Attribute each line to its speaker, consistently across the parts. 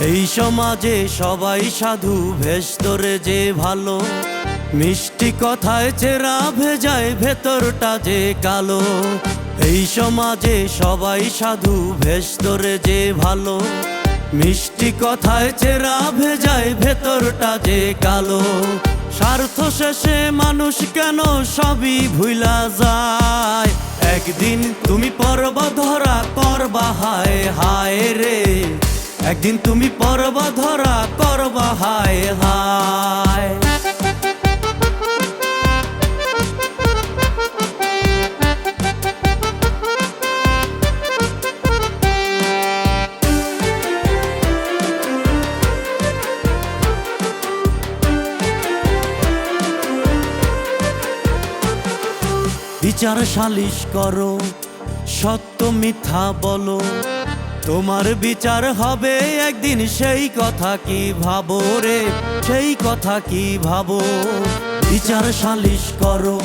Speaker 1: এই সমাজে সবাই সাধু ভেষ তোরে যে ভালো। মিষ্টি কথায় চেরা ভেজায় ভেতরটা যে কালো। এই সমাজে সবাই সাধু ভেষ তোরে যে ভালো। মিষ্টি কথায় চেরা ভেজায় ভেতরটা যে কালো। স্বার্থ শেষে মানুষ কেন সবই ভুলা যায়? একদিন তুমি পর্ব ধরা করবা হায় হায় রে। একদিন তুমি পর্ব ধরা করবা হায় হায়। বিচার সালিশ করো সত্য মিথ্যা বলো তোমার বিচার হবে একদিন, সেই কথা কি ভাবো রে? সেই কথা কি ভাবো? বিচার সালিশ করো,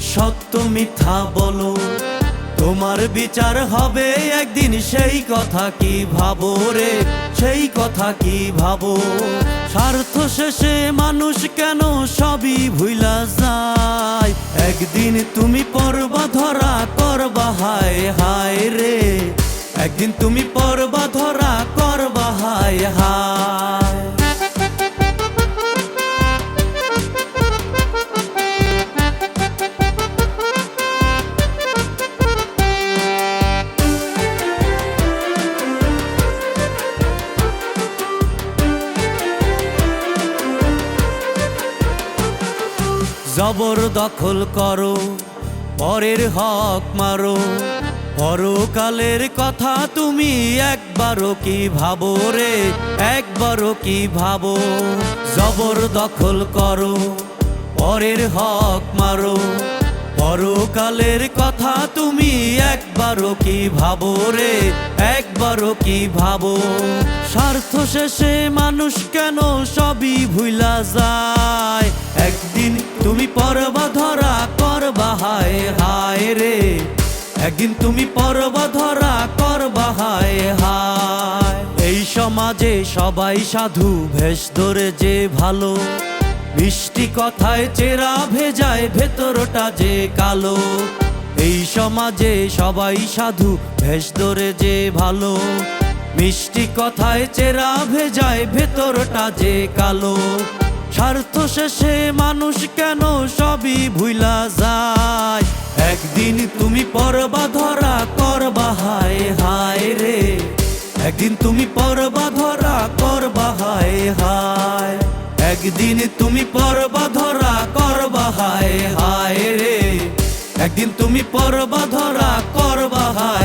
Speaker 1: সত্য মিথ্যা বলো। তোমার বিচার হবে একদিন, সেই কথা কি ভাবো রে? সেই কথা কি ভাবো? স্বার্থ শেষে মানুষ কেন সবই ভুলা যায়? একদিন তুমি পর্বা ধরা করবা হায় হায়। জবর দখল করো পরের হক মারো। পরকালের কথা তুমি একবারও কি ভাবো রে? একবারও কি ভাবো? জবর দখল করো, পরের হক মারো। পরকালের কথা তুমি একবারও কি ভাবো রে? একবারও কি ভাবো? স্বার্থ শেষে মানুষ কেন সবই ভুলা যায়? একদিন তুমি পরবা ধরা করবা হায় হায় রে। একদিন তুমি পরবা ধরা, করবা হায় হায়। এই সমাজে সবাই সাধু ভেষ ধরে যে ভালো। মিষ্টি কথায় চেরা ভেজায়, ভেতরটা যে কালো। এই সমাজে সবাই সাধু ভেষ ধরে যে ভালো। মিষ্টি কথায় চেরা ভেজায়, ভেতরটা যে কালো। স্বার্থ শেষে মানুষ কেন সবই ভুলা যায়? একদিন তুমি পরবা ধরা, করবা হায় হায় রে। একদিন তুমি পরবা ধরা, করবা হায় হায়। একদিন তুমি পরবা ধরা, করবা হায় হায় রে। একদিন তুমি পরবা ধরা, করবা হায়